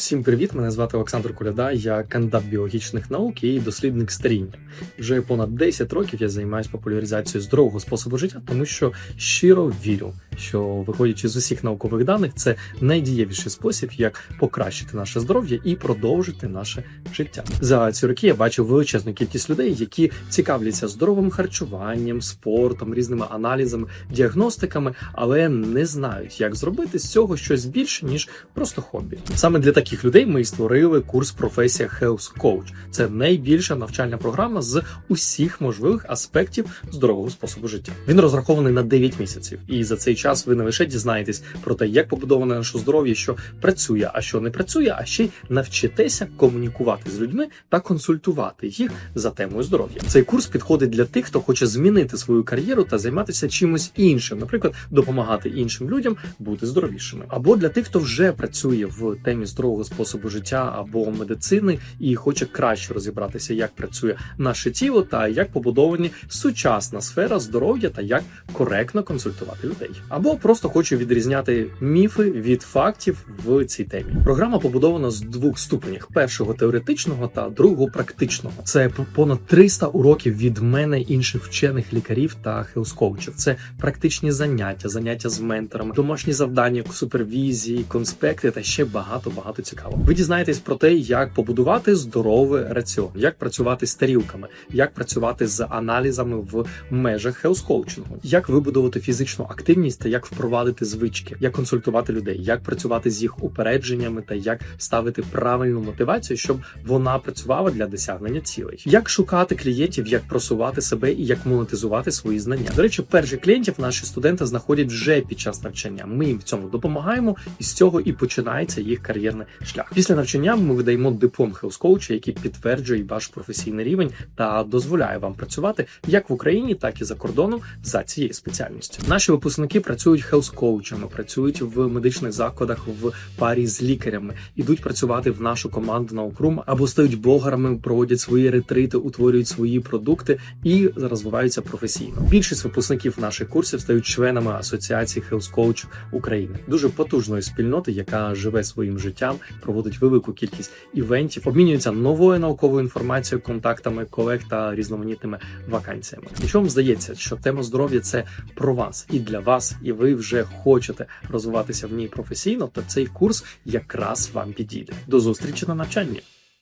Всім привіт! Мене звати Олександр Коляда. Я кандидат біологічних наук і дослідник старіння. Вже понад 10 років я займаюся популяризацією здорового способу життя, тому що щиро вірю, що виходячи з усіх наукових даних, це найдієвіший спосіб, як покращити наше здоров'я і продовжити наше життя. За ці роки я бачив величезну кількість людей, які цікавляться здоровим харчуванням, спортом, різними аналізами, діагностиками, але не знають, як зробити з цього щось більше ніж просто хобі. Саме для таких людей ми і створили курс професія Health Coach. Це найбільша навчальна програма з усіх можливих аспектів здорового способу життя. Він розрахований на 9 місяців, і за цей час ви не лише дізнаєтесь про те, як побудоване наше здоров'я, що працює, а що не працює, а ще й навчитеся комунікувати з людьми та консультувати їх за темою здоров'я. Цей курс підходить для тих, хто хоче змінити свою кар'єру та займатися чимось іншим, наприклад, допомагати іншим людям бути здоровішими, або для тих, хто вже працює в темі здорового способу життя або медицини і хоче краще розібратися, як працює наше тіло та як побудовані сучасна сфера здоров'я та як коректно консультувати людей, або просто хоче відрізняти міфи від фактів в цій темі. Програма побудована з двох ступенів: першого теоретичного та другого практичного. Це понад 300 уроків від мене інших вчених лікарів та хелскоучів. Це практичні заняття, заняття з менторами, домашні завдання, супервізії, конспекти та ще багато багато цікавого. Ви дізнаєтесь про те, як побудувати здоровий раціон, як працювати з тарілками, як працювати з аналізами в межах хелскоучингу, як вибудувати фізичну активність та як впровадити звички, як консультувати людей, як працювати з їх упередженнями та як ставити правильну мотивацію, щоб вона працювала для досягнення цілей, як шукати клієнтів, як просувати себе і як монетизувати свої знання. До речі, перших клієнтів наші студенти знаходять вже під час навчання. Ми їм в цьому допомагаємо, і з цього і починається їх кар'єрний шлях. Після навчання ми видаємо диплом хелскоуча, який підтверджує ваш професійний рівень та дозволяє вам працювати як в Україні, так і за кордоном за цією спеціальністю. Наші випускники працюють хелскоучами, працюють в медичних закладах в парі з лікарями, ідуть працювати в нашу команду на Окрум або стають блогерами, проводять свої ретрити, утворюють свої продукти і розвиваються професійно. Більшість випускників наших курсів стають членами асоціації Coach України, дуже потужної спільноти, яка живе своїм життям, проводить велику кількість івентів, обмінюється новою науковою інформацією, контактами колег та різноманітними вакансіями. Якщо вам здається, що тема здоров'я це про вас і для вас, і ви вже хочете розвиватися в ній професійно, то цей курс якраз вам підійде. До зустрічі на навчанні.